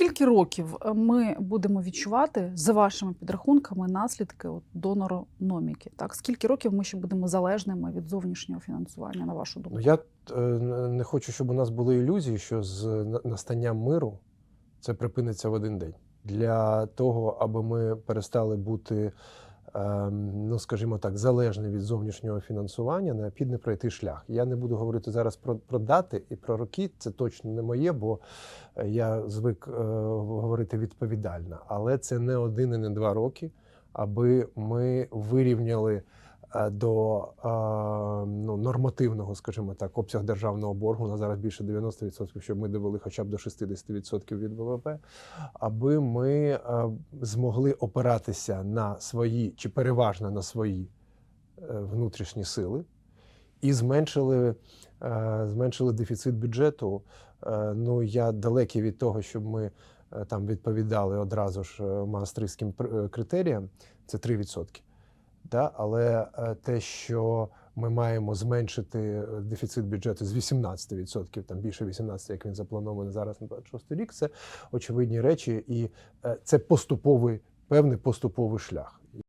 скільки років е, ми будемо відчувати за вашими підрахунками наслідки от, донорономіки? Так, скільки років ми ще будемо залежними від зовнішнього фінансування, на вашу думку? Ну, я е, не хочу, щоб у нас були ілюзії, що з настанням миру це припиниться в один день. Для того, аби ми перестали бути, ну скажімо так, залежне від зовнішнього фінансування, необхідно пройти шлях. Я не буду говорити зараз про, про дати і про роки. Це точно не моє, бо е, я звик е, говорити відповідально. Але це не один і не два роки, аби ми вирівняли до е, ну, нормативного, скажімо так, обсяг державного боргу на зараз більше 90%, щоб ми довели хоча б до 60% від ВВП, аби ми е, змогли опиратися на свої чи переважно на свої е, внутрішні сили і зменшили, е, зменшили дефіцит бюджету. Е, Ну я далекий від того, щоб ми е, там відповідали одразу ж е, маастрихтським е, критеріям, це 3%. Да? Але е, те, що ми маємо зменшити е, дефіцит бюджету з 18%, там більше 18%, як він запланований зараз на 26 рік, це очевидні речі, і е, це поступовий, певний поступовий шлях.